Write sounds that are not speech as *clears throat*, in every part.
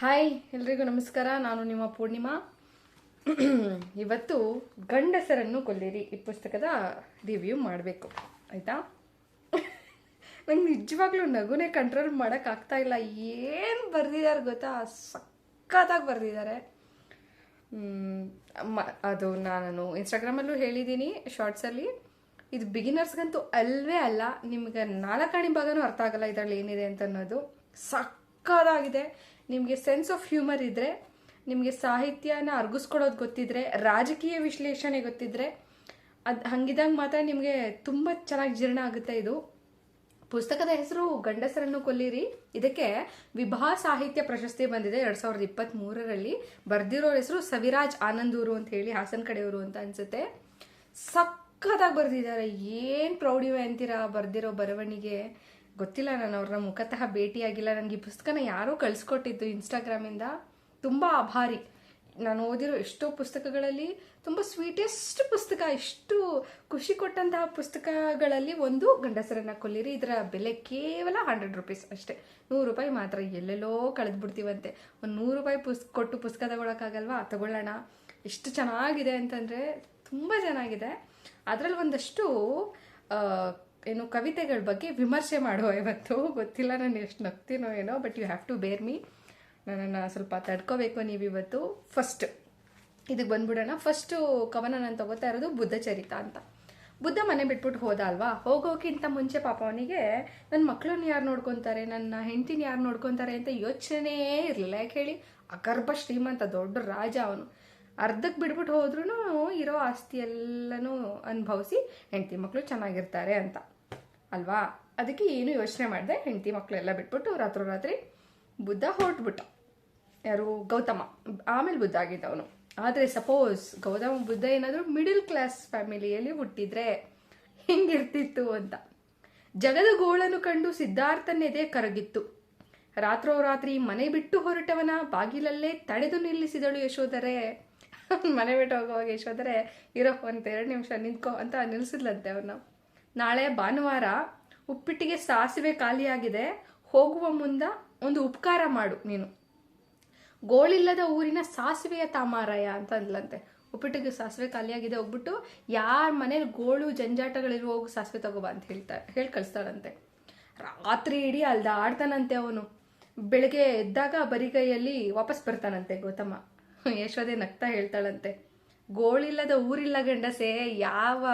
Hi ಎಲ್ರಿಗೂ ನಮಸ್ಕಾರ. ನಾನು ನಿಮ್ಮ ಪೂರ್ಣಿಮಾ. ಇವತ್ತು ಗಂಡಸರನ್ನು ಕೊಲ್ಲಿರಿ ಈ ಪುಸ್ತಕದ ರಿವ್ಯೂ ಮಾಡಬೇಕು. ಆಯಿತಾ? ನಂಗೆ ನಿಜವಾಗ್ಲೂ ನಗುನೇ ಕಂಟ್ರೋಲ್ ಮಾಡೋಕ್ಕಾಗ್ತಾ ಇಲ್ಲ. ಏನು ಬರೆದಿದ್ದಾರೆ ಗೊತ್ತಾ? ಸಖತ್ತಾಗಿ ಬರೆದಿದ್ದಾರೆ ಅದು ನಾನು ಇನ್ಸ್ಟಾಗ್ರಾಮಲ್ಲೂ ಹೇಳಿದ್ದೀನಿ ಶಾರ್ಟ್ಸಲ್ಲಿ ಇದು ಬಿಗಿನರ್ಸ್ಗಂತೂ ಅಲ್ವೇ ಅಲ್ಲ. ನಿಮಗೆ ನಾಲ್ಕಾಣಿ ಭಾಗನೂ ಅರ್ಥ ಆಗಲ್ಲ ಇದರಲ್ಲಿ ಏನಿದೆ ಅಂತ ಅನ್ನೋದು. ಸಕ್ಕದಾಗಿದೆ ನಿಮಗೆ ಸೆನ್ಸ್ ಆಫ್ ಹ್ಯೂಮರ್ ಇದ್ದರೆ ನಿಮಗೆ ಸಾಹಿತ್ಯನ ಅರ್ಗಿಸ್ಕೊಡೋದು ಗೊತ್ತಿದ್ರೆ, ರಾಜಕೀಯ ವಿಶ್ಲೇಷಣೆ ಗೊತ್ತಿದ್ರೆ, ಅದು ಹಂಗಿದಾಗ ಮಾತ್ರ ನಿಮಗೆ ತುಂಬ ಚೆನ್ನಾಗಿ ಜೀರ್ಣ ಆಗುತ್ತೆ ಇದು. ಪುಸ್ತಕದ ಹೆಸರು ಗಂಡಸರನ್ನು ಕೊಲ್ಲಿರಿ. ಇದಕ್ಕೆ ವಿಭಾ ಸಾಹಿತ್ಯ ಪ್ರಶಸ್ತಿ ಬಂದಿದೆ ಎರಡು ಸಾವಿರದ ಇಪ್ಪತ್ತ್ ಮೂರರಲ್ಲಿ ಹೆಸರು ಸವಿರಾಜ್ ಆನಂದೂರು ಅಂತ ಹೇಳಿ ಹಾಸನ್ ಕಡೆಯವರು ಅಂತ ಅನ್ಸುತ್ತೆ. ಸಕ್ಕತ್ತಾಗಿ ಬರೆದಿದ್ದಾರೆ. ಏನು ಪ್ರೌಢಿವೆ ಅಂತೀರಾ ಬರ್ದಿರೋ ಬರವಣಿಗೆ? ಗೊತ್ತಿಲ್ಲ ನಾನು ಅವ್ರನ್ನ ಮುಖತಃ ಭೇಟಿಯಾಗಿಲ್ಲ. ನನಗೆ ಈ ಪುಸ್ತಕನ ಯಾರೋ ಕಳಿಸ್ಕೊಟ್ಟಿದ್ದು ಇನ್ಸ್ಟಾಗ್ರಾಮಿಂದ ತುಂಬ ಆಭಾರಿ. ನಾನು ಓದಿರೋ ಎಷ್ಟೋ ಪುಸ್ತಕಗಳಲ್ಲಿ ತುಂಬ ಸ್ವೀಟೆಸ್ಟ್ ಪುಸ್ತಕ, ಇಷ್ಟು ಖುಷಿ ಕೊಟ್ಟಂತಹ ಪುಸ್ತಕಗಳಲ್ಲಿ ಒಂದು ಗಂಡಸರನ್ನ ಕೊಲ್ಲಿರಿ. ಇದರ ಬೆಲೆ ಕೇವಲ ಹಂಡ್ರೆಡ್ ರುಪೀಸ್ ಅಷ್ಟೇ. ನೂರು ರೂಪಾಯಿ ಮಾತ್ರ. ಎಲ್ಲೆಲ್ಲೋ ಕಳೆದು ಬಿಡ್ತೀವಂತೆ ಒಂದು ನೂರು ರೂಪಾಯಿ ಪುಸ್, ಕೊಟ್ಟು ಪುಸ್ತಕ ತಗೊಳಕ್ಕಾಗಲ್ವಾ? ತಗೊಳ್ಳೋಣ. ಎಷ್ಟು ಚೆನ್ನಾಗಿದೆ ಅಂತಂದರೆ ತುಂಬ ಚೆನ್ನಾಗಿದೆ. ಅದರಲ್ಲಿ ಒಂದಷ್ಟು ಏನು ಕವಿತೆಗಳ ಬಗ್ಗೆ ವಿಮರ್ಶೆ ಮಾಡುವ ಇವತ್ತು. ಗೊತ್ತಿಲ್ಲ, ನಾನು ಎಷ್ಟು ನಗ್ತೀನೋ ಏನೋ but you have to bear me ನನ್ನನ್ನು ಸ್ವಲ್ಪ ತಡ್ಕೋಬೇಕು ನೀವು ಇವತ್ತು. ಫಸ್ಟ್ ಇದಕ್ಕೆ ಬಂದ್ಬಿಡೋಣ. ಫಸ್ಟು ಕವನ ನಾನು ತಗೋತಾ ಇರೋದು ಬುದ್ಧ ಚರಿತ ಅಂತ. ಬುದ್ಧ ಮನೆ ಬಿಟ್ಬಿಟ್ಟು ಹೋದ ಅಲ್ವಾ ಹೋಗೋಕ್ಕಿಂತ ಮುಂಚೆ ಪಾಪ ಅವನಿಗೆ ನನ್ನ ಮಕ್ಕಳನ್ನ ಯಾರು ನೋಡ್ಕೊತಾರೆ? ನನ್ನ ಹೆಂಡತಿನ ಯಾರು ನೋಡ್ಕೊತಾರೆ? ಅಂತ ಯೋಚನೆ ಇರಲಿಲ್ಲ. ಯಾಕೆ ಹೇಳಿ? ಅಗರ್ಭ ಶ್ರೀಮಂತ ದೊಡ್ಡ ರಾಜ ಅವನು. ಅರ್ಧಕ್ಕೆ ಬಿಟ್ಬಿಟ್ಟು ಹೋದ್ರೂ ಇರೋ ಆಸ್ತಿ ಎಲ್ಲನೂ ಅನುಭವಿಸಿ ಹೆಂಡತಿ ಮಕ್ಕಳು ಚೆನ್ನಾಗಿರ್ತಾರೆ ಅಂತ. ಅಲ್ವಾ? ಅದಕ್ಕೆ ಏನು ಯೋಚನೆ ಮಾಡಿದೆ. ಹೆಂಡತಿ ಮಕ್ಕಳೆಲ್ಲ ಬಿಟ್ಬಿಟ್ಟು ರಾತ್ರೋರಾತ್ರಿ ಬುದ್ಧ ಹೊರಟ್ಬಿಟ್ಟ. ಯಾರು? ಗೌತಮ. ಆಮೇಲೆ ಬುದ್ಧ ಆಗಿದ್ದವನು ಆದರೆ ಸಪೋಸ್ ಗೌತಮ ಬುದ್ಧ ಏನಾದರೂ ಮಿಡಿಲ್ ಕ್ಲಾಸ್ ಫ್ಯಾಮಿಲಿಯಲ್ಲಿ ಹುಟ್ಟಿದ್ರೆ ಹೆಂಗಿರ್ತಿತ್ತು ಅಂತ. ಜಗದ ಗೋಳನ್ನು ಕಂಡು ಸಿದ್ಧಾರ್ಥನೆದೆ ಕರಗಿತ್ತು. ರಾತ್ರೋರಾತ್ರಿ ಮನೆ ಬಿಟ್ಟು ಹೊರಟವನ ಬಾಗಿಲಲ್ಲೇ ತಡೆದು ನಿಲ್ಲಿಸಿದಳು ಯಶೋಧರೆ. *laughs* ಮನೆ ಬಿಟ್ಟು ಹೋಗುವಾಗ ಯಶೋಧರೆ, ಇರೋ ಒಂದು ಎರಡು ನಿಮಿಷ ನಿಂತ್ಕೋ ಅಂತ ನಿಲ್ಲಿಸಿದ್ಲಂತೆ ಅವನ್ನ ನಾಳೆ ಭಾನುವಾರ ಉಪ್ಪಿಟ್ಟಿಗೆ ಸಾಸಿವೆ ಖಾಲಿಯಾಗಿದೆ, ಹೋಗುವ ಮುಂದ ಒಂದು ಉಪಕಾರ ಮಾಡು ನೀನು. ಗೋಳಿಲ್ಲದ ಊರಿನ ಸಾಸಿವೆಯ ತಾಮಾರಾಯ ಅಂತ ಅಂದ್ಲಂತೆ. ಉಪ್ಪಿಟ್ಟಿಗೆ ಸಾಸಿವೆ ಖಾಲಿಯಾಗಿದೆ ಹೋಗ್ಬಿಟ್ಟು ಯಾರ ಮನೇಲಿ ಗೋಳು ಜಂಜಾಟಗಳಿರುವ ಹೋಗಿ ಸಾಸಿವೆ ತಗೋಬಾ ಅಂತ ಹೇಳ್ತಾ ಹೇಳಿ ಕಳಿಸ್ತಾಳಂತೆ. ರಾತ್ರಿ ಇಡೀ ಅಲ್ದಾಡ್ತಾನಂತೆ ಅವನು. ಬೆಳಗ್ಗೆ ಎದ್ದಾಗ ಬರಿಗೈಯಲ್ಲಿ ವಾಪಸ್ ಬರ್ತಾನಂತೆ ಗೌತಮ. ಯಶೋದೆ ನಗ್ತಾ ಹೇಳ್ತಾಳಂತೆ. ಗೋಳಿಲ್ಲದ ಊರಿಲ್ಲ ಗಂಡಸೆ, ಯಾವ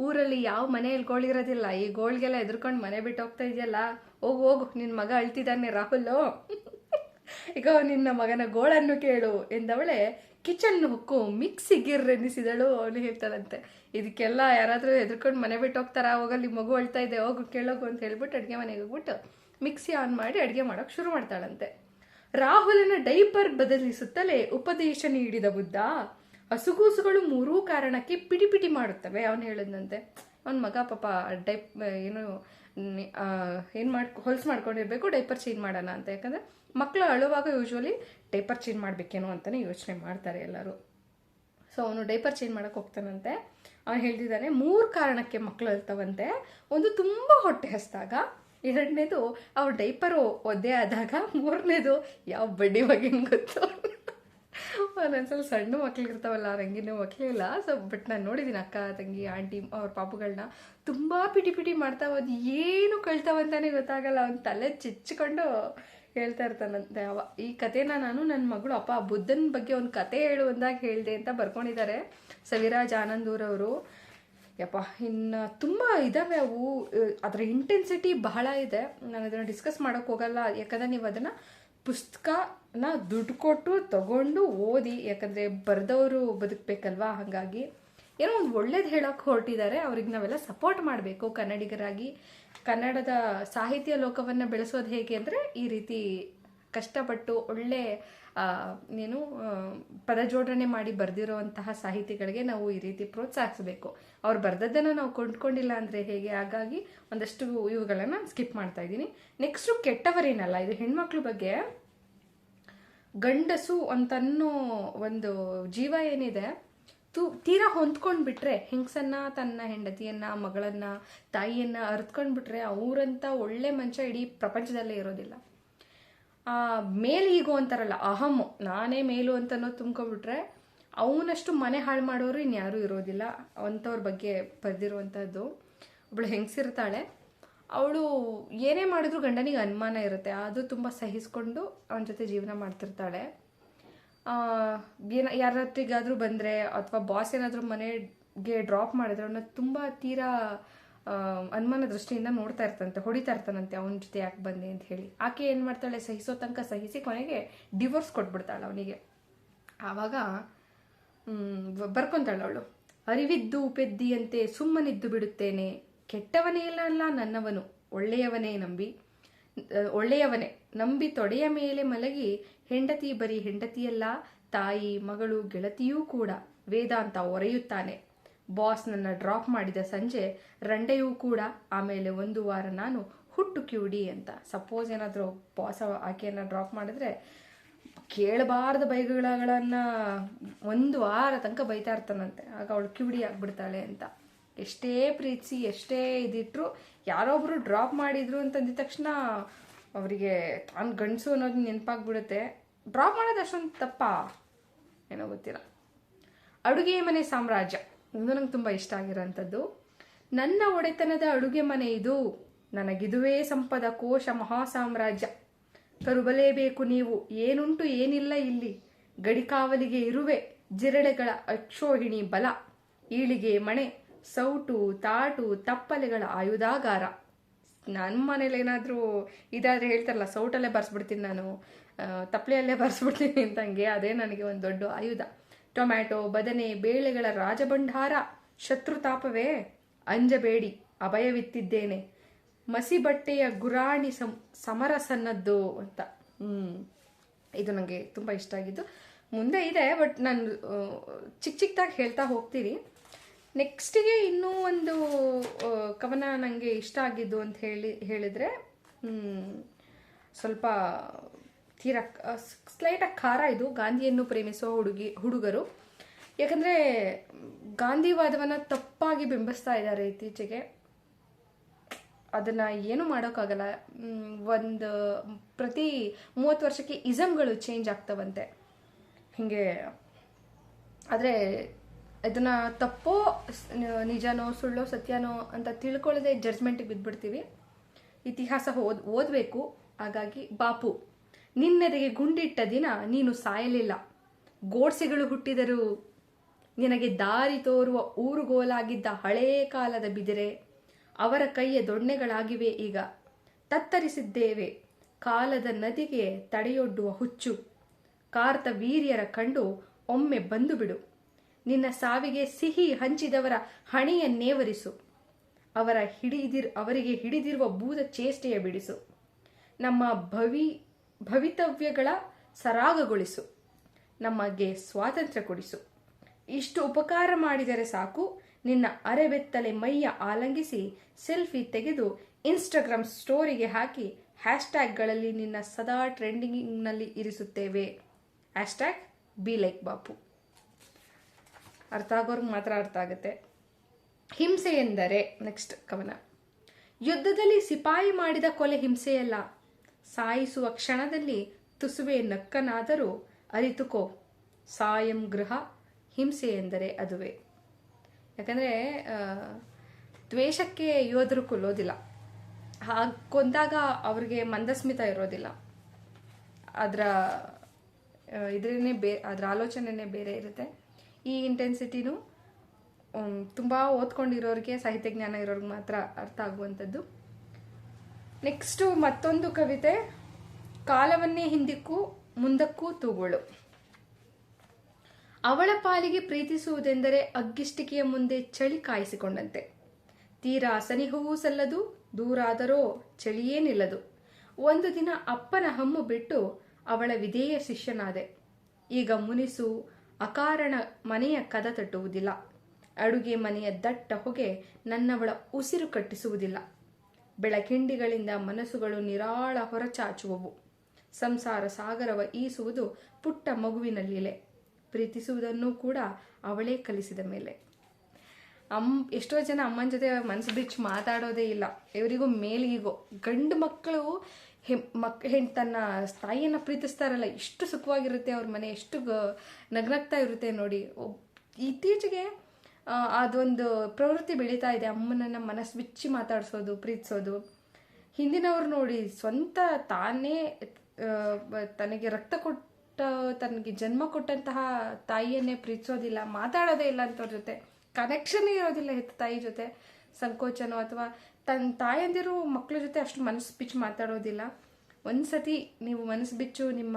ಊರಲ್ಲಿ ಯಾವ ಮನೆಯಲ್ಲಿ ಗೋಳಿರೋದಿಲ್ಲ. ಈ ಗೋಳಿಗೆಲ್ಲ ಎದ್ರುಕೊಂಡು ಮನೆ ಬಿಟ್ಟು ಹೋಗ್ತಾ ಇದೆಯಲ್ಲ? ಹೋಗು ಹೋಗು ನಿನ್ನ ಮಗ ಅಳ್ತಿದ್ದಾನೆ ರಾಹುಲು. *laughs* ಈಗ ನಿನ್ನ ಮಗನ ಗೋಳನ್ನು ಕೇಳು ಎಂದವಳೆ ಕಿಚನ್ ಹೊಕ್ಕು ಮಿಕ್ಸಿ ಗಿರ್ರೆನಿಸಿದಳು ಅವನು ಹೇಳ್ತಾಳಂತೆ ಇದಕ್ಕೆಲ್ಲ ಯಾರಾದರೂ ಎದ್ರುಕೊಂಡು ಮನೆ ಬಿಟ್ಟು ಹೋಗ್ತಾರಾ? ಹೋಗಲ್ಲಿ ಮಗು ಅಳ್ತಾ ಇದೆ, ಹೋಗು, ಕೇಳೋಗು ಅಂತ ಹೇಳ್ಬಿಟ್ಟು ಅಡುಗೆ ಮನೆಗೆ ಹೋಗ್ಬಿಟ್ಟು ಮಿಕ್ಸಿ ಆನ್ ಮಾಡಿ ಅಡುಗೆ ಮಾಡೋಕೆ ಶುರು ಮಾಡ್ತಾಳಂತೆ. ರಾಹುಲನ ಡೈಪರ್ ಬದಲಿಸುತ್ತಲೇ ಉಪದೇಶ ನೀಡಿದ ಬುದ್ಧ ಹಸುಗೂಸುಗಳು ಮೂರೂ ಕಾರಣಕ್ಕೆ ಪಿಟಿ ಪಿಟಿ ಮಾಡುತ್ತವೆ. ಅವನು ಹೇಳಿದಂತೆ ಅವನ ಮಗ ಪಾಪ ಡೈಪ್, ಏನು ಏನು ಮಾಡ್ಕೊ ಹೊಲ್ಸ್ ಮಾಡ್ಕೊಂಡಿರ್ಬೇಕು, ಡೈಪರ್ ಚೇಂಜ್ ಮಾಡೋಣ ಅಂತ. ಯಾಕಂದರೆ ಮಕ್ಕಳು ಅಳುವಾಗ ಯೂಶ್ವಲಿ ಡೈಪರ್ ಚೇಂಜ್ ಮಾಡಬೇಕೇನೋ ಅಂತಲೇ ಯೋಚನೆ ಮಾಡ್ತಾರೆ ಎಲ್ಲರೂ. ಸೊ ಅವನು ಡೈಪರ್ ಚೇಂಜ್ ಮಾಡೋಕ್ಕೆ ಹೋಗ್ತಾನಂತೆ. ಅವನು ಹೇಳ್ತಿದ್ದಾನೆ, ಮೂರು ಕಾರಣಕ್ಕೆ ಮಕ್ಕಳು ಇರ್ತಾವಂತೆ ಒಂದು ತುಂಬ ಹೊಟ್ಟೆ ಹಸ್ದಾಗ ಎರಡನೇದು ಅವ್ರ ಡೈಪರು ಒದ್ದೆ ಆದಾಗ, ಮೂರನೇದು ಯಾವ ಬಡ್ಡಿ ಬಗ್ಗೆ ಗೊತ್ತು. ಒಂದೊಂದ್ಸಲ ಸಣ್ಣ ಮಕ್ಳಿಗಿರ್ತಾವಲ್ಲ ರಂಗಿನ ಮಕ್ಳಿಲ್ಲ ಸೊ ಬಟ್ ನಾನು ನೋಡಿದ್ದೀನಿ ಅಕ್ಕ, ತಂಗಿ ಆಂಟಿ ಅವ್ರ ಪಾಪುಗಳನ್ನ ತುಂಬ ಪಿಟಿ ಪಿಟಿ ಮಾಡ್ತಾವ ಅದು ಏನು ಕಳ್ತಾವಂತಾನೆ ಗೊತ್ತಾಗಲ್ಲ. ಅವ್ನ ತಲೆ ಚಿಚ್ಕೊಂಡು ಹೇಳ್ತಾ ಇರ್ತಾನಂತೆ ಅವ. ಈ ಕಥೆನ ನಾನು ನನ್ನ ಮಗಳು ಅಪ್ಪ ಬುದ್ಧನ ಬಗ್ಗೆ ಒಂದು ಕತೆ ಹೇಳು ಅಂದಾಗ ಹೇಳಿದೆ ಅಂತ ಬರ್ಕೊಂಡಿದ್ದಾರೆ ಸವಿರಾಜ್ ಆನಂದೂರವರು ಯಪ್ಪ, ಇನ್ನು ತುಂಬ ಇದಾವೆ ಅವು. ಅದರ ಇಂಟೆನ್ಸಿಟಿ ಬಹಳ ಇದೆ. ನಾನು ಅದನ್ನು ಡಿಸ್ಕಸ್ ಮಾಡೋಕ್ಕೋಗಲ್ಲ ಯಾಕಂದ್ರೆ ನೀವು ಅದನ್ನು ಪುಸ್ತಕನ ದುಡ್ಡು ಕೊಟ್ಟು ತಗೊಂಡು ಓದಿ, ಯಾಕಂದರೆ ಬರೆದವರು ಬದುಕಬೇಕಲ್ವಾ? ಹಾಗಾಗಿ ಏನೋ ಒಂದು ಒಳ್ಳೇದು ಹೇಳೋಕೆ ಹೊರಟಿದ್ದಾರೆ. ಅವ್ರಿಗೆ ನಾವೆಲ್ಲ ಸಪೋರ್ಟ್ ಮಾಡಬೇಕು ಕನ್ನಡಿಗರಾಗಿ. ಕನ್ನಡದ ಸಾಹಿತ್ಯ ಲೋಕವನ್ನು ಬೆಳೆಸೋದು ಹೇಗೆ ಅಂದರೆ ಈ ರೀತಿ ಕಷ್ಟಪಟ್ಟು ಒಳ್ಳೆ ಏನು ಪದಜೋಡಣೆ ಮಾಡಿ ಬರೆದಿರೋವಂತಹ ಸಾಹಿತಿಗಳಿಗೆ ನಾವು ಈ ರೀತಿ ಪ್ರೋತ್ಸಾಹಿಸಬೇಕು. ಅವ್ರು ಬರೆದದ್ದನ್ನು ನಾವು ಕೊಂಡ್ಕೊಂಡಿಲ್ಲ ಅಂದರೆ ಹೇಗೆ? ಹಾಗಾಗಿ ಒಂದಷ್ಟು ಇವುಗಳನ್ನು ಸ್ಕಿಪ್ ಮಾಡ್ತಾ ಇದ್ದೀನಿ. ನೆಕ್ಸ್ಟು ಕೆಟ್ಟವರೇನಲ್ಲ, ಇದು ಹೆಣ್ಮಕ್ಳ ಬಗ್ಗೆ. ಗಂಡಸು ಅಂತನ್ನೋ ಒಂದು ಜೀವ ಏನಿದೆ, ತು ತೀರಾ ಹೊಂದ್ಕೊಂಡು ಬಿಟ್ರೆ ಹೆಂಗಸನ್ನ, ತನ್ನ ಹೆಂಡತಿಯನ್ನ, ಮಗಳನ್ನ, ತಾಯಿಯನ್ನ ಅರ್ತ್ಕೊಂಡು ಬಿಟ್ರೆ ಅವರಂತ ಒಳ್ಳೆ ಮನುಷ್ಯ ಇಡೀ ಪ್ರಪಂಚದಲ್ಲೇ ಇರೋದಿಲ್ಲ. ಆ ಮೇಲ್ ಈಗೋ ಅಂತಾರಲ್ಲ ಅಹಮ್ ನಾನೇ ಮೇಲು ಅಂತ ಅನ್ನೋದು ತುಂಬ್ಕೊಂಡ್ಬಿಟ್ರೆ, ಅವನಷ್ಟು ಮನೆ ಹಾಳು ಮಾಡೋರು ಇನ್ಯಾರೂ ಇರೋದಿಲ್ಲ ಅಂಥವ್ರ ಬಗ್ಗೆ ಬರೆದಿರುವಂಥದ್ದು ಒಬ್ಳು ಹೆಂಗಸಿರ್ತಾಳೆ ಅವಳು ಏನೇ ಮಾಡಿದ್ರು ಗಂಡನಿಗೆ ಅನುಮಾನ ಇರುತ್ತೆ. ಅದು ತುಂಬ ಸಹಿಸ್ಕೊಂಡು ಅವನ ಜೊತೆ ಜೀವನ ಮಾಡ್ತಿರ್ತಾಳೆ. ಏನ ಯಾರತ್ತಿಗಾದ್ರೂ ಬಂದರೆ ಅಥವಾ ಬಾಸ್ ಏನಾದರೂ ಮನೆಗೆ ಡ್ರಾಪ್ ಮಾಡಿದ್ರೆ ಅವನ್ನ ತುಂಬ ತೀರಾ ಅನುಮಾನ ದೃಷ್ಟಿಯಿಂದ ನೋಡ್ತಾ ಇರ್ತಂತೆ ಹೊಡಿತಾ ಇರ್ತಾನಂತೆ ಅವನ ಜೊತೆ ಯಾಕೆ ಬಂದೆ ಅಂತ ಹೇಳಿ. ಆಕೆ ಏನು ಮಾಡ್ತಾಳೆ, ಸಹಿಸೋ ತನಕ ಸಹಿಸಿ ಕೊನೆಗೆ ಡಿವೋರ್ಸ್ ಕೊಟ್ಬಿಡ್ತಾಳೆ ಅವನಿಗೆ. ಆವಾಗ ಬರ್ಕೊಂತಾಳೆ ಅವಳು. ಅರಿವಿದ್ದು ಉಪೆದ್ದಿಯಂತೆ ಸುಮ್ಮನಿದ್ದು ಬಿಡುತ್ತೇನೆ. ಕೆಟ್ಟವನೇ ಇಲ್ಲ ಅಲ್ಲ ನನ್ನವನು, ಒಳ್ಳೆಯವನೇ ನಂಬಿ ಒಳ್ಳೆಯವನೇ ನಂಬಿ ತೊಡೆಯ ಮೇಲೆ ಮಲಗಿ, ಹೆಂಡತಿ ಬರೀ ಹೆಂಡತಿಯಲ್ಲ, ತಾಯಿ, ಮಗಳು, ಗೆಳತಿಯೂ ಕೂಡ ವೇದಾಂತ ಒರೆಯುತ್ತಾನೆ. ಬಾಸ್ ನನ್ನ ಡ್ರಾಪ್ ಮಾಡಿದ ಸಂಜೆ, ರಂಡೆಯೂ ಕೂಡ ಆಮೇಲೆ ಒಂದು ವಾರ ನಾನು ಹುಟ್ಟು ಕಿವುಡಿ ಅಂತ. ಸಪೋಸ್ ಏನಾದರೂ ಬಾಸ್ ಆಕೆಯನ್ನು ಡ್ರಾಪ್ ಮಾಡಿದ್ರೆ ಕೇಳಬಾರದ ಬೈಗಳನ್ನ ಒಂದು ವಾರ ತನಕ ಬೈತಾ ಇರ್ತಾನಂತೆ. ಆಗ ಅವಳು ಕ್ಯೂಡಿ ಆಗಿಬಿಡ್ತಾಳೆ ಅಂತ. ಎಷ್ಟೇ ಪ್ರೀತಿಸಿ ಎಷ್ಟೇ ಇದಿಟ್ರು ಯಾರೊಬ್ಬರು ಡ್ರಾಪ್ ಮಾಡಿದ್ರು ಅಂತಂದಿದ ತಕ್ಷಣ ಅವರಿಗೆ ತಾನು ಗಂಡಸು ಅನ್ನೋದು ನೆನಪಾಗ್ಬಿಡುತ್ತೆ. ಡ್ರಾಪ್ ಮಾಡೋದು ಅಷ್ಟೊಂದು ತಪ್ಪಾ? ಏನೋ ಗೊತ್ತಿಲ್ಲ. ಅಡುಗೆ ಮನೆ ಸಾಮ್ರಾಜ್ಯ. ಇದು ನಂಗೆ ತುಂಬ ಇಷ್ಟ ಆಗಿರೋಂಥದ್ದು. ನನ್ನ ಒಡೆತನದ ಅಡುಗೆ ಮನೆ ಇದು. ನನಗಿದುವೇ ಸಂಪದ, ಕೋಶ ಮಹಾ ಸಾಮ್ರಾಜ್ಯ ತರುಬಲೇಬೇಕು ನೀವು. ಏನುಂಟು, ಏನಿಲ್ಲ ಇಲ್ಲಿ. ಗಡಿಕಾವಲಿಗೆ ಇರುವೆ, ಜಿರಳೆಗಳ ಅಕ್ಷೋಹಿಣಿ ಬಲ. ಈಳಿಗೆ ಮಣೆ. ಸೌಟು, ತಾಟು, ತಪ್ಪಲೆಗಳ ಆಯುಧಾಗಾರ. ನನ್ನ ಮನೇಲಿ ಏನಾದರೂ ಇದಾದರೆ ಹೇಳ್ತಾರಲ್ಲ, ಸೌಟಲ್ಲೇ ಬರ್ಸ್ಬಿಡ್ತೀನಿ ನಾನು ತಪ್ಪಲೆಯಲ್ಲೇ ಬರ್ಸ್ಬಿಡ್ತೀನಿ ಅಂತಂಗೆ, ಅದೇ ನನಗೆ ಒಂದು ದೊಡ್ಡ ಆಯುಧ. ಟೊಮ್ಯಾಟೊ, ಬದನೆ, ಬೇಳೆಗಳ ರಾಜಭಂಡಾರ ಶತ್ರು ತಾಪವೇ ಅಂಜಬೇಡಿ, ಅಭಯವಿತ್ತಿದ್ದೇನೆ. ಮಸಿ ಬಟ್ಟೆಯ ಗುರಾಣಿ ಸಂ ಸಮರ ಸನ್ನದ್ದು ಅಂತ ಇದು ನನಗೆ ತುಂಬ ಇಷ್ಟ ಆಗಿದ್ದು. ಮುಂದೆ ಇದೆ, ಬಟ್ ನಾನು ಚಿಕ್ಕ ಚಿಕ್ಕದಾಗಿ ಹೇಳ್ತಾ ಹೋಗ್ತೀನಿ. ನೆಕ್ಸ್ಟಿಗೆ ಇನ್ನೂ ಒಂದು ಕವನ ನನಗೆ ಇಷ್ಟ ಆಗಿದ್ದು ಅಂತ ಹೇಳಿ, ಹೇಳಿದರೆ ಸ್ವಲ್ಪ ತೀರಾ ಸ್ಲೈಟಾಗಿ ಖಾರ ಇದು, ಗಾಂಧಿಯನ್ನು ಪ್ರೇಮಿಸುವ ಹುಡುಗಿ, ಹುಡುಗರು. ಯಾಕಂದರೆ ಗಾಂಧಿವಾದವನ್ನು ತಪ್ಪಾಗಿ ಬಿಂಬಿಸ್ತಾ ಇದ್ದಾರೆ ಇತ್ತೀಚೆಗೆ. ಅದನ್ನು ಏನು ಮಾಡೋಕ್ಕಾಗಲ್ಲ. ಒಂದು, ಪ್ರತಿ ಮೂವತ್ತು ವರ್ಷಕ್ಕೆ ಇಸಮ್ಗಳು ಚೇಂಜ್ ಆಗ್ತವಂತೆ. ಹೀಗೆ, ಆದರೆ ಇದನ್ನ ತಪ್ಪೋ ನಿಜನೋ, ಸುಳ್ಳೋ, ಸತ್ಯನೋ ಅಂತ ತಿಳ್ಕೊಳ್ಳದೆ ಜಡ್ಜ್ಮೆಂಟಿಗೆ ಬಿದ್ದ್ಬಿಡ್ತೀವಿ ಇತಿಹಾಸ ಓದ್, ಓದಬೇಕು. ಹಾಗಾಗಿ ಬಾಪು, ನಿನ್ನೆದೆಗೆ ಗುಂಡಿಟ್ಟ ದಿನ ನೀನು ಸಾಯಲಿಲ್ಲ. ಗೋಡ್ಸೆಗಳು ಹುಟ್ಟಿದರು ನಿನಗೆ ದಾರಿ ತೋರುವ ಊರುಗೋಲಾಗಿದ್ದ ಹಳೇ ಕಾಲದ ಬಿದಿರೆ ಅವರ ಕೈಯ ದೊಣ್ಣೆಗಳಾಗಿವೆ ಈಗ. ತತ್ತರಿಸಿದ್ದೇವೆ. ಕಾಲದ ನದಿಗೆ ತಡೆಯೊಡ್ಡುವ ಹುಚ್ಚು. ಕಾರ್ತ ವೀರ್ಯರ ಕಂಡು ಒಮ್ಮೆ ಬಂದು ಬಿಡು ನಿನ್ನ ಸಾವಿಗೆ ಸಿಹಿ ಹಂಚಿದವರ ಹಣೆಯನ್ನೇವರಿಸು ಅವರ ಹಿಡಿದಿರ್, ಅವರಿಗೆ ಹಿಡಿದಿರುವ ಬೂದ ಚೇಷ್ಟೆಯ ಬಿಡಿಸು. ನಮ್ಮ ಭವಿ, ಭವಿತವ್ಯಗಳ ಸರಾಗಗೊಳಿಸು. ನಮಗೆ ಸ್ವಾತಂತ್ರ್ಯ ಕೊಡಿಸು. ಇಷ್ಟು ಉಪಕಾರ ಮಾಡಿದರೆ ಸಾಕು. ನಿನ್ನ ಅರೆಬೆತ್ತಲೆ ಮೈಯ ಆಲಂಗಿಸಿ ಸೆಲ್ಫಿ ತೆಗೆದು ಇನ್ಸ್ಟಾಗ್ರಾಮ್ ಸ್ಟೋರಿಗೆ ಹಾಕಿ ಹ್ಯಾಶ್ಟ್ಯಾಗ್ಗಳಲ್ಲಿ ನಿನ್ನ ಸದಾ ಟ್ರೆಂಡಿಂಗ್ನಲ್ಲಿ ಇರಿಸುತ್ತೇವೆ. Hashtag be like Bapu. ಅರ್ಥ ಆಗೋರ್ಗೆ ಮಾತ್ರ ಅರ್ಥ ಆಗುತ್ತೆ. ಹಿಂಸೆ ಎಂದರೆ ನೆಕ್ಸ್ಟ್ ಕವನ ಯುದ್ಧದಲ್ಲಿ ಸಿಪಾಯಿ ಮಾಡಿದ ಕೊಲೆ ಹಿಂಸೆಯಲ್ಲ. ಸಾಯಿಸುವ ಕ್ಷಣದಲ್ಲಿ ತುಸುವೆ ನಕ್ಕನಾದರೂ ಅರಿತುಕೋ. ಸಾಯಂ ಗೃಹ, ಹಿಂಸೆ ಎಂದರೆ ಅದುವೇ. ಯಾಕಂದರೆ ದ್ವೇಷಕ್ಕೆ ಯೋಧರು ಕೊಲ್ಲೋದಿಲ್ಲ. ಹಾಗೆ ಕೊಂದಾಗ ಅವ್ರಿಗೆ ಮಂದಸ್ಮಿತ ಇರೋದಿಲ್ಲ. ಅದರ ಇದರೇ ಬೇ, ಅದರ ಆಲೋಚನೆನೇ ಬೇರೆ ಇರುತ್ತೆ. ಈ ಇಂಟೆನ್ಸಿಟಿನೂ ತುಂಬ ಓದ್ಕೊಂಡಿರೋರಿಗೆ ಸಾಹಿತ್ಯ ಜ್ಞಾನ ಇರೋರಿಗೆ ಮಾತ್ರ ಅರ್ಥ ಆಗುವಂಥದ್ದು. ನೆಕ್ಸ್ಟು ಮತ್ತೊಂದು ಕವಿತೆ, ಕಾಲವನ್ನೇ ಹಿಂದಿಕ್ಕೂ ಮುಂದಕ್ಕೂ ತೂಗೋಳು. ಅವಳ ಪಾಲಿಗೆ ಪ್ರೀತಿಸುವುದೆಂದರೆ ಅಗ್ಗಿಷ್ಟಿಕೆಯ ಮುಂದೆ ಚಳಿ ಕಾಯಿಸಿಕೊಂಡಂತೆ. ತೀರಾ ಸನಿಹವೂ ಸಲ್ಲದು, ದೂರಾದರೋ ಚಳಿಯೇ ನಿಲ್ಲದು. ಒಂದು ದಿನ ಅಪ್ಪನ ಹಮ್ಮು ಬಿಟ್ಟು ಅವಳ ವಿಧೇಯ ಶಿಷ್ಯನಾದೆ. ಈಗ ಮುನಿಸು ಅಕಾರಣ ಮನೆಯ ಕದ ತಟ್ಟುವುದಿಲ್ಲ. ಅಡುಗೆ ಮನೆಯ ದಟ್ಟ ಹೊಗೆ ನನ್ನವಳ ಉಸಿರು ಕಟ್ಟಿಸುವುದಿಲ್ಲ. ಬೆಳಕಿಂಡಿಗಳಿಂದ ಮನಸ್ಸುಗಳು ನಿರಾಳ ಹೊರಚಾಚುವವು. ಸಂಸಾರ ಸಾಗರವ ಈಸುವುದು ಪುಟ್ಟ ಮಗುವಿನ ಲೀಲೆ ಪ್ರೀತಿಸುವುದನ್ನು ಕೂಡ ಅವಳೇ ಕಲಿಸಿದ ಮೇಲೆ. ಅಮ್, ಎಷ್ಟೋ ಜನ ಅಮ್ಮನ ಜೊತೆ ಮನಸ್ಸು ಬಿಚ್ಚಿ ಮಾತಾಡೋದೇ ಇಲ್ಲ. ಇವರಿಗೂ ಮೇಲಿಗೋ ಗಂಡು ಮಕ್ಕಳು ಹೆಮ್ ಮಕ್ ಹೆಣ್ಣು ತನ್ನ ತಾಯಿಯನ್ನು ಪ್ರೀತಿಸ್ತಾರಲ್ಲ ಎಷ್ಟು ಸುಖವಾಗಿರುತ್ತೆ ಅವ್ರ ಮನೆ, ಎಷ್ಟು ನಗ್ನಗ್ತಾ ಇರುತ್ತೆ ನೋಡಿ. ಇತ್ತೀಚೆಗೆ ಅದೊಂದು ಪ್ರವೃತ್ತಿ ಬೆಳೀತಾ ಇದೆ. ಅಮ್ಮನನ್ನ ಮನಸ್ಸು ಬಿಚ್ಚಿ ಮಾತಾಡಿಸೋದು, ಪ್ರೀತಿಸೋದು. ಹಿಂದಿನವ್ರು ನೋಡಿ, ಸ್ವಂತ ತಾನೇ ತನಗೆ ರಕ್ತ ಕೊಟ್ಟ, ತನಗೆ ಜನ್ಮ ಕೊಟ್ಟಂತಹ ತಾಯಿಯನ್ನೇ ಪ್ರೀತಿಸೋದಿಲ್ಲ, ಮಾತಾಡೋದೇ ಇಲ್ಲ ಅಂತವ್ರ ಜೊತೆ. ಕನೆಕ್ಷನ್ ಇರೋದಿಲ್ಲ ಹೆತ್ತ ತಾಯಿ ಜೊತೆ. ಸಂಕೋಚನೋ ಅಥವಾ ತನ್ನ ತಾಯಂದಿರು ಮಕ್ಕಳ ಜೊತೆ ಅಷ್ಟು ಮನಸ್ಸು ಬಿಚ್ಚು ಮಾತಾಡೋದಿಲ್ಲ. ಒಂದ್ಸತಿ ನೀವು ಮನಸ್ಸು ಬಿಚ್ಚು ನಿಮ್ಮ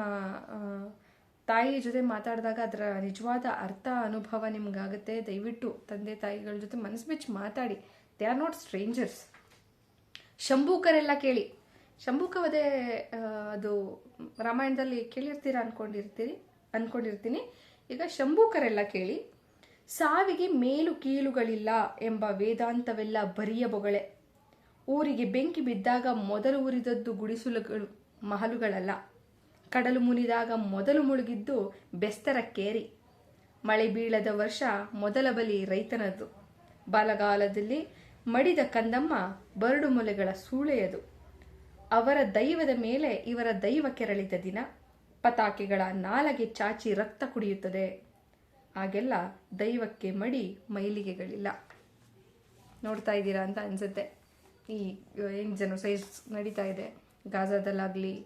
ತಾಯಿ ಜೊತೆ ಮಾತಾಡಿದಾಗ ಅದರ ನಿಜವಾದ ಅರ್ಥ, ಅನುಭವ ನಿಮ್ಗಾಗುತ್ತೆ. ದಯವಿಟ್ಟು ತಂದೆ ತಾಯಿಗಳ ಜೊತೆ ಮನಸ್ಸು ಬಿಚ್ಚು ಮಾತಾಡಿ. They are not strangers. ಶಂಭೂಕರೆಲ್ಲ ಕೇಳಿ. ಶಂಭೂಕವದೆ ಅದು ರಾಮಾಯಣದಲ್ಲಿ ಕೇಳಿರ್ತೀರ ಅನ್ಕೊಂಡಿರ್ತೀರಿ, ಅನ್ಕೊಂಡಿರ್ತೀನಿ. ಈಗ ಶಂಭೂಕರೆಲ್ಲ ಕೇಳಿ, ಸಾವಿಗೆ ಮೇಲು ಕೀಳುಗಳಿಲ್ಲ ಎಂಬ ವೇದಾಂತವೆಲ್ಲ ಬರಿಯ ಬೊಗಳೆ. ಊರಿಗೆ ಬೆಂಕಿ ಬಿದ್ದಾಗ ಮೊದಲು ಉರಿದದ್ದು ಗುಡಿಸುಲುಗಳು, ಮಹಲುಗಳಲ್ಲ. ಕಡಲು ಮುನಿದಾಗ ಮೊದಲು ಮುಳುಗಿದ್ದು ಬೆಸ್ತರ ಕೇರಿ ಮಳೆ ಬೀಳದ ವರ್ಷ ಮೊದಲ ಬಲಿ ರೈತನದ್ದು ಬಾಲಗಾಲದಲ್ಲಿ ಮಡಿದ ಕಂದಮ್ಮ ಬರಡು ಮೊಲೆಗಳ ಸೂಳೆಯದು. ಅವರ ದೈವದ ಮೇಲೆ ಇವರ ದೈವ ಕೆರಳಿದ ದಿನ. ಪತಾಕೆಗಳ ನಾಲಗೆ ಚಾಚಿ ರಕ್ತ ಕುಡಿಯುತ್ತದೆ. ಆಗೆಲ್ಲ ದೈವಕ್ಕೆ ಮಡಿ ಮೈಲಿಗೆಗಳಿಲ್ಲ. ನೋಡ್ತಾ ಇದ್ದೀರಾ ಅಂತ ಅನ್ಸುತ್ತೆ. ಈ ಹೆಂಗ್ ಜನಸೈಸ್ ನಡೀತಾ ಇದೆ. ಗಾಜಾದಲ್ಲಾಗಲಿ,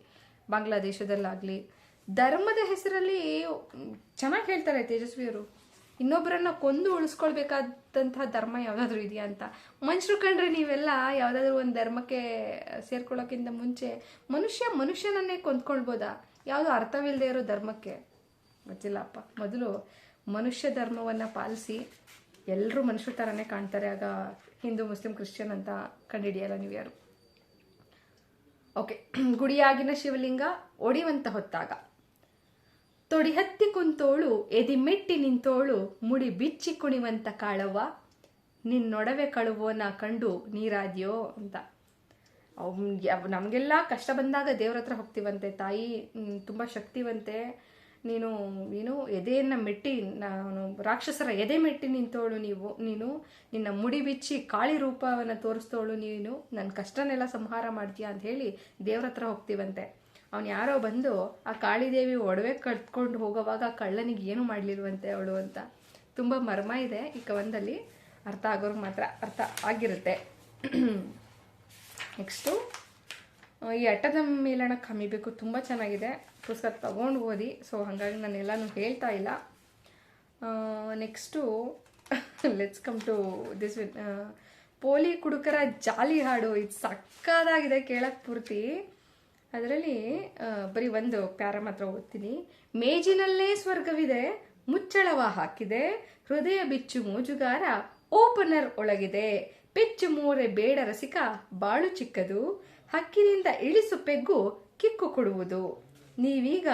ಬಾಂಗ್ಲಾದೇಶದಲ್ಲಾಗಲಿ. ಧರ್ಮದ ಹೆಸರಲ್ಲಿ ಚೆನ್ನಾಗಿ ಹೇಳ್ತಾರೆ ತೇಜಸ್ವಿಯವರು ಇನ್ನೊಬ್ಬರನ್ನ ಕೊಂದು ಉಳಿಸ್ಕೊಳ್ಬೇಕಾದಂತಹ ಧರ್ಮ ಯಾವುದಾದ್ರೂ ಇದೆಯಾ ಅಂತ. ಮನುಷ್ಯರು ಕಂಡ್ರೆ ನೀವೆಲ್ಲ ಯಾವುದಾದ್ರೂ ಒಂದು ಧರ್ಮಕ್ಕೆ ಸೇರ್ಕೊಳ್ಳೋಕ್ಕಿಂತ ಮುಂಚೆ ಮನುಷ್ಯ ಮನುಷ್ಯನನ್ನೇ ಕೊಂದ್ಕೊಳ್ಬೋದಾ? ಯಾವುದು ಅರ್ಥವಿಲ್ಲದೆ ಇರೋ ಧರ್ಮಕ್ಕೆ? ಗೊತ್ತಿಲ್ಲಪ್ಪ ಮೊದಲು ಮನುಷ್ಯ ಧರ್ಮವನ್ನು ಪಾಲಿಸಿ ಎಲ್ಲರೂ ಮನುಷ್ಯರ ಥರನೇ ಕಾಣ್ತಾರೆ. ಆಗ ಹಿಂದೂ, ಮುಸ್ಲಿಂ, ಕ್ರಿಶ್ಚಿಯನ್ ಅಂತ ಕಂಡುಹಿಡಿಯಲ್ಲ ನೀವು ಯಾರು? ಓಕೆ *clears throat* ಗುಡಿಯಾಗಿನ ಶಿವಲಿಂಗ ಒಡಿವಂತ ಹೊತ್ತಾಗ. ತೊಡಿ ಹತ್ತಿ ಕುಂತೋಳು ಎದಿಮೆಟ್ಟಿ ನಿಂತೋಳು, ಮುಡಿ ಬಿಚ್ಚಿ ಕುಣಿವಂತ ಕಾಳವ್ವ, ನಿನ್ನೊಡವೆ ಕಳುವೋನ ಕಂಡು ನೀರಾದ್ಯೋ ಅಂತ. ನಮಗೆಲ್ಲ ಕಷ್ಟ ಬಂದಾಗ ದೇವ್ರ ಹತ್ರ ಹೋಗ್ತೀವಂತೆ ತಾಯಿ ತುಂಬ ಶಕ್ತಿವಂತೆ. ನೀನು ನೀನು ಎದೆಯನ್ನು ಮೆಟ್ಟಿ, ನಾನು ರಾಕ್ಷಸರ ಎದೆ ಮೆಟ್ಟಿ ನಿಂತೋಳು ನೀವು, ನೀನು ನಿನ್ನ ಮುಡಿ ಬಿಚ್ಚಿ ಕಾಳಿ ರೂಪವನ್ನು ತೋರಿಸ್ತೋಳು ನೀನು ನನ್ನ ಕಷ್ಟನೆಲ್ಲ ಸಂಹಾರ ಮಾಡ್ತೀಯ ಅಂತ ಹೇಳಿ ದೇವ್ರ ಹತ್ರ ಹೋಗ್ತೀವಂತೆ. ಅವನು ಯಾರೋ ಬಂದು ಆ ಕಾಳಿದೇವಿ ಒಡವೆ ಕಟ್ಕೊಂಡು ಹೋಗೋವಾಗ ಕಳ್ಳನಿಗೆ ಏನು ಮಾಡಲಿಲ್ವಂತೆ ಅವಳು ಅಂತ. ತುಂಬ ಮರ್ಮ ಇದೆ ಈ ಕವನದಲ್ಲಿ. ಅರ್ಥ ಆಗೋರ್ಗೆ ಮಾತ್ರ ಅರ್ಥ ಆಗಿರುತ್ತೆ. ನೆಕ್ಸ್ಟು ಈ ಅಟ್ಟದ ಮೇಲಣ ಕಮ್ಮಿಬೇಕು ತುಂಬ ಚೆನ್ನಾಗಿದೆ. ಪುಸ್ತಕ ತಗೊಂಡು ಓದಿ. ಸೊ ಹಾಗಾಗಿ ನಾನು ಎಲ್ಲನೂ ಹೇಳ್ತಾ ಇಲ್ಲ. Next let's come to this ಪೋಲಿ ಕುಡುಕರ ಜಾಲಿ ಹಾಡು. ಇದು ಸಕ್ಕದಾಗಿದೆ ಕೇಳಕ್ಕೆ ಪೂರ್ತಿ. ಅದರಲ್ಲಿ ಬರೀ ಒಂದು ಪ್ಯಾರ ಮಾತ್ರ ಓದ್ತೀನಿ. ಮೇಜಿನಲ್ಲೇ ಸ್ವರ್ಗವಿದೆ, ಮುಚ್ಚಳವ ಹಾಕಿದೆ. ಹೃದಯ ಬಿಚ್ಚು ಮೋಜುಗಾರ, ಓಪನರ್ ಒಳಗಿದೆ. ಪೆಚ್ಚು ಮೂರೆ ಬೇಡ ರಸಿಕ, ಬಾಳು ಚಿಕ್ಕದು. ಹಕ್ಕಿನಿಂದ ಇಳಿಸು ಪೆಗ್ಗು ಕಿಕ್ಕು ಕೊಡುವುದು. ನೀವೀಗ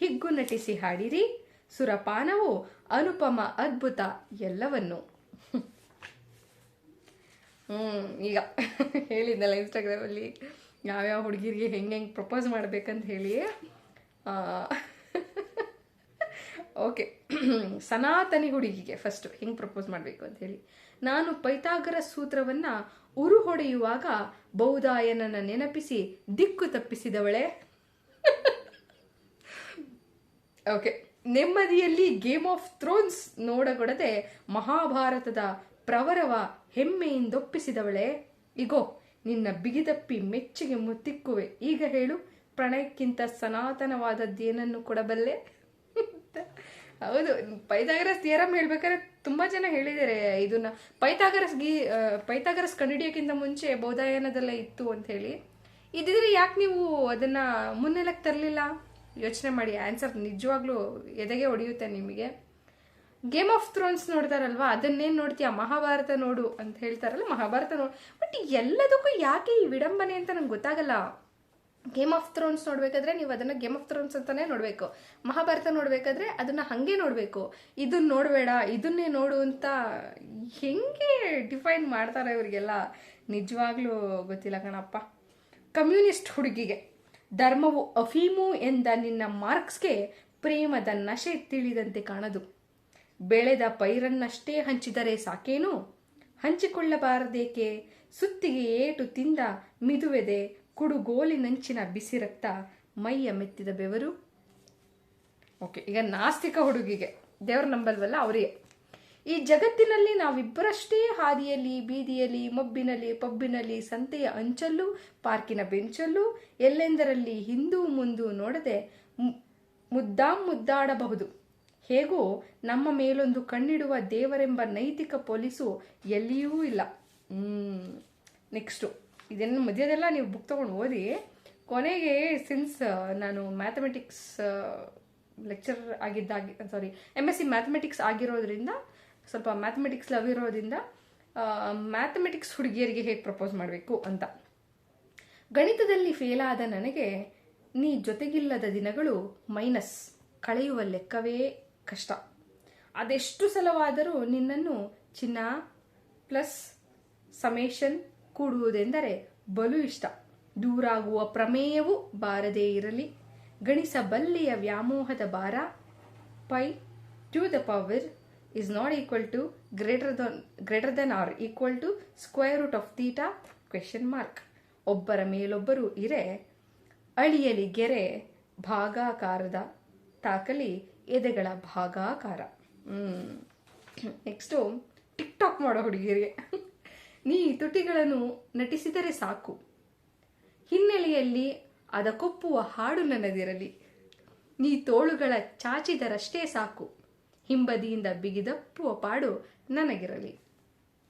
ಹಿಗ್ಗು ನಟಿಸಿ ಹಾಡಿರಿ. ಸುರಪಾನವು ಅನುಪಮ ಅದ್ಭುತ ಎಲ್ಲವನ್ನು. ಹ್ಮ್, ಈಗ ಹೇಳಿದ್ನಲ್ಲ ಇನ್ಸ್ಟಾಗ್ರಾಮಲ್ಲಿ ಯಾವ್ಯಾವ ಹುಡುಗಿರಿಗೆ ಹೆಂಗೆ ಹೆಂಗೆ ಪ್ರಪೋಸ್ ಮಾಡ್ಬೇಕಂತ ಹೇಳಿ. ಓಕೆ. ಸನಾತನಿ ಹುಡುಗಿಗೆ ಫಸ್ಟ್ ಹೆಂಗೆ ಪ್ರಪೋಸ್ ಮಾಡಬೇಕು ಅಂತ ಹೇಳಿ. ನಾನು ಪೈತಾಗರ ಸೂತ್ರವನ್ನು ಉರು ಹೊಡೆಯುವಾಗ ಬೌದಾಯನನ್ನು ನೆನಪಿಸಿ ದಿಕ್ಕು ತಪ್ಪಿಸಿದವಳೆ. ಓಕೆ ನೆಮ್ಮದಿಯಲ್ಲಿ ಗೇಮ್ ಆಫ್ ಥ್ರೋನ್ಸ್ ನೋಡಗೊಡದೆ ಮಹಾಭಾರತದ ಪ್ರವರವ ಹೆಮ್ಮೆಯಿಂದೊಪ್ಪಿಸಿದವಳೆ, ಇಗೋ, ನಿನ್ನ ಬಿಗಿದಪ್ಪಿ ಮೆಚ್ಚುಗೆ ಮುತ್ತಿಕ್ಕುವೆ. ಈಗ ಹೇಳು, ಪ್ರಣಯಕ್ಕಿಂತ ಸನಾತನವಾದದ್ದೇನನ್ನು ಕೊಡಬಲ್ಲೆ? *laughs* ಹೌದು, ಪೈಥಾಗರಸ್ ಥಿಯರಮ್ ಹೇಳ್ಬೇಕಾದ್ರೆ ತುಂಬಾ ಜನ ಹೇಳಿದ್ದಾರೆ. ಇದನ್ನ ಪೈಥಾಗರಸ್ ಗೀ ಪೈತಾಗರಸ್ ಕಂಡುಹಿಡಿಯೋಕ್ಕಿಂತ ಮುಂಚೆ ಬೌಧಾಯನದಲ್ಲೇ ಇತ್ತು ಅಂತ ಹೇಳಿ. ಇದಿದ್ರೆ ಯಾಕೆ ನೀವು ಅದನ್ನ ಮುನ್ನೆಲಕ್ಕೆ ತರಲಿಲ್ಲ? ಯೋಚನೆ ಮಾಡಿ ಆನ್ಸರ್ ನಿಜವಾಗ್ಲೂ ಎದೆಗೆ ಹೊಡೆಯುತ್ತೆ ನಿಮಗೆ? ಗೇಮ್ ಆಫ್ ಥ್ರೋನ್ಸ್ ನೋಡ್ತಾರಲ್ವಾ? ಅದನ್ನೇನು ನೋಡ್ತೀಯ? ಮಹಾಭಾರತ ನೋಡು ಅಂತ ಹೇಳ್ತಾರಲ್ಲ, ಮಹಾಭಾರತ ನೋಡು ಬಟ್ ಎಲ್ಲದಕ್ಕೂ ಯಾಕೆ ಈ ವಿಡಂಬನೆ ಅಂತ ನಂಗೆ ಗೊತ್ತಾಗಲ್ಲ. ಗೇಮ್ ಆಫ್ ಥ್ರೋನ್ಸ್ ನೋಡಬೇಕಾದ್ರೆ ನೀವು ಅದನ್ನ ಗೇಮ್ ಆಫ್ ಥ್ರೋನ್ಸ್ ಅಂತಾನೆ ನೋಡಬೇಕು. ಮಹಾಭಾರತ ನೋಡಬೇಕಾದ್ರೆ ಅದನ್ನ ಹಾಗೆ ನೋಡಬೇಕು. ಇದನ್ನ ನೋಡಬೇಡ, ಇದನ್ನೇ ನೋಡು ಅಂತ ಹೆಂಗೆ ಡಿಫೈನ್ ಮಾಡ್ತಾರೆ ಇವರಿಗೆಲ್ಲ? ನಿಜವಾಗ್ಲೂ ಗೊತ್ತಿಲ್ಲ ಕಣಪ್ಪ. ಕಮ್ಯುನಿಸ್ಟ್ ಹುಡುಗಿಗೆ. ಧರ್ಮವು ಅಫೀಮು ಎಂದ ನಿನ್ನ ಮಾರ್ಕ್ಸ್ಗೆ ಪ್ರೇಮದ ನಶೆ ತಿಳಿದಂತೆ ಕಾಣದು. ಬೆಳೆದ ಪೈರನ್ನಷ್ಟೇ ಹಂಚಿದರೆ ಸಾಕೇನು? ಹಂಚಿಕೊಳ್ಳಬಾರದೇಕೆ? ಸುತ್ತಿಗೆ ಏಟು ತಿಂದ ಮಿದುವೆದೆ ಕುಡುಗೋಲಿನಂಚಿನ ಬಿಸಿ ರಕ್ತ ಮೈಯ ಮೆತ್ತಿದ ಬೆವರು. ಓಕೆ, ಈಗ ನಾಸ್ತಿಕ ಹುಡುಗಿಗೆ. ದೇವ್ರ ನಂಬಲ್ವಲ್ಲ, ಅವರಿಗೆ. ಈ ಜಗತ್ತಿನಲ್ಲಿ ನಾವಿಬ್ಬರಷ್ಟೇ ಹಾದಿಯಲ್ಲಿ, ಬೀದಿಯಲ್ಲಿ, ಮಬ್ಬಿನಲ್ಲಿ, ಪಬ್ಬಿನಲ್ಲಿ ಸಂತೆಯ ಅಂಚಲ್ಲೂ, ಪಾರ್ಕಿನ ಬೆಂಚಲ್ಲೂ, ಎಲ್ಲೆಂದರಲ್ಲಿ ಹಿಂದೂ ಮುಂದೂ ನೋಡದೆ ಮುದ್ದಾಂ ಮುದ್ದಾಡಬಹುದು. ಹೇಗೋ ನಮ್ಮ ಮೇಲೊಂದು ಕಣ್ಣಿಡುವ ದೇವರೆಂಬ ನೈತಿಕ ಪೊಲೀಸು ಎಲ್ಲಿಯೂ ಇಲ್ಲ. ನೆಕ್ಸ್ಟು. ಇದನ್ನು ಮಧ್ಯದೆಲ್ಲ ನೀವು ಬುಕ್ ತೊಗೊಂಡು ಓದಿ. ಕೊನೆಗೆ ಸಿನ್ಸ್ ನಾನು mathematics lecture ಆಗಿದ್ದಾಗಿ sorry M S C mathematics ಆಗಿರೋದ್ರಿಂದ ಸ್ವಲ್ಪ ಮ್ಯಾಥಮೆಟಿಕ್ಸ್ ಲವ್ ಇರೋದ್ರಿಂದ ಮ್ಯಾಥಮೆಟಿಕ್ಸ್ ಹುಡುಗಿಯರಿಗೆ ಹೇಗೆ ಪ್ರಪೋಸ್ ಮಾಡಬೇಕು ಅಂತ. ಗಣಿತದಲ್ಲಿ ಫೇಲ್ ಆದ ನನಗೆ ನೀ ಜೊತೆಗಿಲ್ಲದ ದಿನಗಳು ಮೈನಸ್ ಕಳೆಯುವ ಲೆಕ್ಕವೇ ಕಷ್ಟ. ಅದೆಷ್ಟು ಸಲವಾದರೂ ನಿನ್ನನ್ನು ಚಿನ್ನ ಪ್ಲಸ್ ಸಮೇಷನ್ ಕೂಡುವುದೆಂದರೆ ಬಲು ಇಷ್ಟ. ದೂರಾಗುವ ಪ್ರಮೇಯವೂ ಬಾರದೇ ಇರಲಿ. ಗಣಿಸಬಲ್ಲೆಯ ವ್ಯಾಮೋಹದ ಭಾರ pi to the power is not equal to greater than greater than or equal to square root of theta, question mark. ಒಬ್ಬರ ಮೇಲೊಬ್ಬರು ಇರೆ, ಅಳಿಯಲಿ ಗೆರೆ, ಭಾಗಾಕಾರದ ತಾಕಲಿ ಎದೆಗಳ ಭಾಗಾಕಾರ. ನೆಕ್ಸ್ಟು ಟಿಕ್ ಟಾಕ್ ಮಾಡೋ ಹುಡುಗಿಯರಿಗೆ. ನೀ ತುಟಿಗಳನ್ನು ನಟಿಸಿದರೆ ಸಾಕು. ಹಿನ್ನೆಲೆಯಲ್ಲಿ ಅದಕ್ಕೊಪ್ಪುವ ಹಾಡು ನನ್ನದಿರಲಿ. ನೀ ತೋಳುಗಳ ಚಾಚಿದರಷ್ಟೇ ಸಾಕು. ಹಿಂಬದಿಯಿಂದ ಬಿಗಿದಪ್ಪುವ ಪಾಡು ನನಗಿರಲಿ.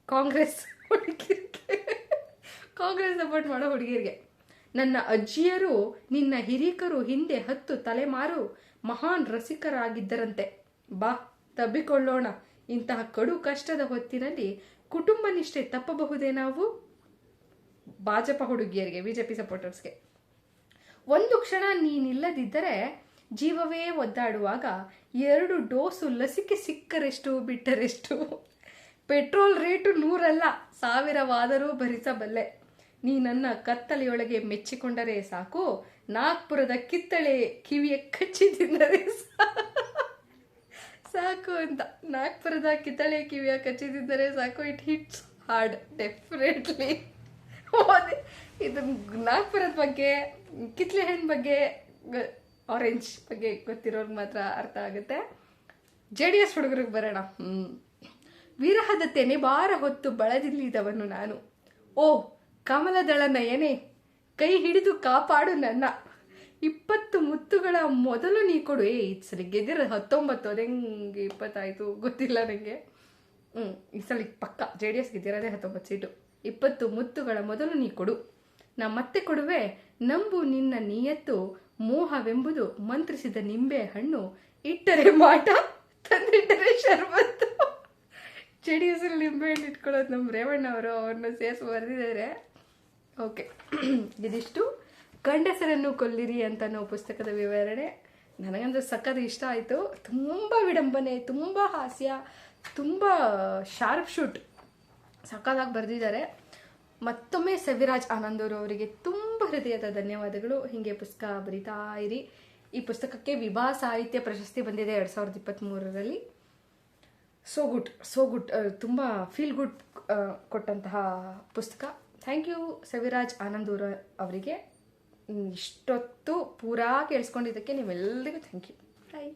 ಕಾಂಗ್ರೆಸ್ ಹುಡುಗಿರಿಗೆ. ಕಾಂಗ್ರೆಸ್ ಸಪೋರ್ಟ್ ಮಾಡೋ ಹುಡುಗಿಯರಿಗೆ ನನ್ನ ಅಜ್ಜಿಯರು, ನಿನ್ನ ಹಿರೀಕರು ಹಿಂದೆ ಹತ್ತು ತಲೆಮಾರು ಮಹಾನ್ ರಸಿಕರಾಗಿದ್ದರಂತೆ. ಬಾ, ತಬ್ಬಿಕೊಳ್ಳೋಣ. ಇಂತಹ ಕಡು ಕಷ್ಟದ ಹೊತ್ತಿನಲ್ಲಿ ಕುಟುಂಬ ನಿಷ್ಠೆ ತಪ್ಪಬಹುದೇ ನಾವು? ಭಾಜಪ ಹುಡುಗಿಯರಿಗೆ, ಬಿಜೆಪಿ ಸಪೋರ್ಟರ್ಸ್ಗೆ. ಒಂದು ಕ್ಷಣ ನೀನಿಲ್ಲದಿದ್ದರೆ ಜೀವವೇ ಒದ್ದಾಡುವಾಗ ಎರಡು ಡೋಸು ಲಸಿಕೆ ಸಿಕ್ಕರೆಷ್ಟು ಬಿಟ್ಟರೆಷ್ಟು. Petrol rate ನೂರಲ್ಲ, ಸಾವಿರವಾದರೂ ಭರಿಸಬಲ್ಲೆ. ನೀ ನನ್ನ ಕತ್ತಲೆಯೊಳಗೆ ಮೆಚ್ಚಿಕೊಂಡರೆ ಸಾಕು, ನಾಗ್ಪುರದ ಕಿತ್ತಳೆ ಕಿವಿಯ ಕಚ್ಚಿ ತಿಂದರೆ ಸಾಕು. ಅಂತ. ನಾಗ್ಪುರದ ಕಿತ್ತಳೆ ಕಿವಿಯ ಕಚ್ಚಿದಿದ್ದರೆ ಸಾಕು. ಇಟ್ ಹಿಟ್ಸ್ ಹಾರ್ಡ್ ಡೆಫಿನೆಟ್ಲಿ ಇದು ನಾಗ್ಪುರದ ಬಗ್ಗೆ ಕಿತ್ತಳೆ ಹಣ್ಣು ಬಗ್ಗೆ ಆರೆಂಜ್ ಬಗ್ಗೆ ಗೊತ್ತಿರೋರ್ಗೆ ಮಾತ್ರ ಅರ್ಥ ಆಗುತ್ತೆ. ಜೆ ಡಿ ಎಸ್ ಹುಡುಗರಿಗೆ ಬರೋಣ. ಹ್ಮ್. ವಿರಹದ ತೆನೆ ಬಾರ ಹೊತ್ತು ಬಳದಿಲ್ಲಿದವನು ನಾನು. ಓ ಕಮಲದಳ ನಯನೆ ಕೈ ಹಿಡಿದು ಕಾಪಾಡು ನನ್ನ. ಇಪ್ಪತ್ತು ಮುತ್ತುಗಳ ಮೊದಲು ನೀ ಕೊಡು. ಏ, ಈ ಸಲ ಗೆದ್ದಿರ ಹತ್ತೊಂಬತ್ತು ಅದು ಹೆಂಗೆ ಇಪ್ಪತ್ತಾಯ್ತು ಗೊತ್ತಿಲ್ಲ ನನಗೆ ಹ್ಞೂ ಈ ಸಲ ಪಕ್ಕ ಜೆ ಡಿ ಎಸ್ ಗೆದ್ದಿರೋದೇ ಹತ್ತೊಂಬತ್ತು ಸೀಟು. ಇಪ್ಪತ್ತು ಮುತ್ತುಗಳ ಮೊದಲು ನೀ ಕೊಡು. ನಾ ಮತ್ತೆ ಕೊಡುವೆ, ನಂಬು ನಿನ್ನ ನಿಯತ್ತು ಮೋಹವೆಂಬುದು ಮಂತ್ರಿಸಿದ ನಿಂಬೆ ಹಣ್ಣು ಇಟ್ಟರೆ ಮಾಟ, ತಂದಿಟ್ಟರೆ ಶರ್ಬತ್ತು. ಚಡಿ ಹೆಸರು ನಿಂಬೆ ಹಣ್ಣು ಇಟ್ಕೊಳ್ಳೋದು ನಮ್ಮ ರೇವಣ್ಣ ಅವರು, ಅವ್ರನ್ನ ಸೇರಿಸಿ ಬರೆದಿದ್ದಾರೆ. ಓಕೆ *clears throat* ಇದಿಷ್ಟು. ಗಂಡಸರನ್ನು ಕೊಲ್ಲಿರಿ ಅಂತ ಅನ್ನೋ ಪುಸ್ತಕದ ವಿವರಣೆ. ನನಗಂದ್ರೆ ಸಖತ್ ಇಷ್ಟ ಆಯಿತು. ತುಂಬ ವಿಡಂಬನೆ, ತುಂಬ ಹಾಸ್ಯ, ತುಂಬ ಶಾರ್ಪ್ ಶೂಟ್ ಸಖತ್ತಾಗಿ ಬರೆದಿದ್ದಾರೆ. ಮತ್ತೊಮ್ಮೆ ಸವಿರಾಜ್ ಆನಂದ್ ಅವರು ಅವರಿಗೆ ತುಂಬ ಹೃದಯದ ಧನ್ಯವಾದಗಳು. ಹೀಗೆ ಪುಸ್ತಕ ಬರಿತಾ ಇರಿ. ಈ ಪುಸ್ತಕಕ್ಕೆ ವಿಭಾ ಸಾಹಿತ್ಯ ಪ್ರಶಸ್ತಿ ಬಂದಿದೆ ಎರಡು ಸಾವಿರದ ಇಪ್ಪತ್ತ್ಮೂರರಲ್ಲಿ ಸೋ ಗುಡ್ ಸೋ ಗುಡ್ ತುಂಬ ಫೀಲ್ ಗುಡ್ ಕೊಟ್ಟಂತಹ ಪುಸ್ತಕ. ಥ್ಯಾಂಕ್ ಯು ಸವಿರಾಜ್ ಆನಂದೂರ ಅವ್ರ ಅವರಿಗೆ. ಇಷ್ಟೊತ್ತು ಪೂರಾ ಕೇಳಿಸ್ಕೊಂಡಿದ್ದಕ್ಕೆ ನೀವೆಲ್ಲರಿಗೂ ಥ್ಯಾಂಕ್ ಯು ಬಾಯ್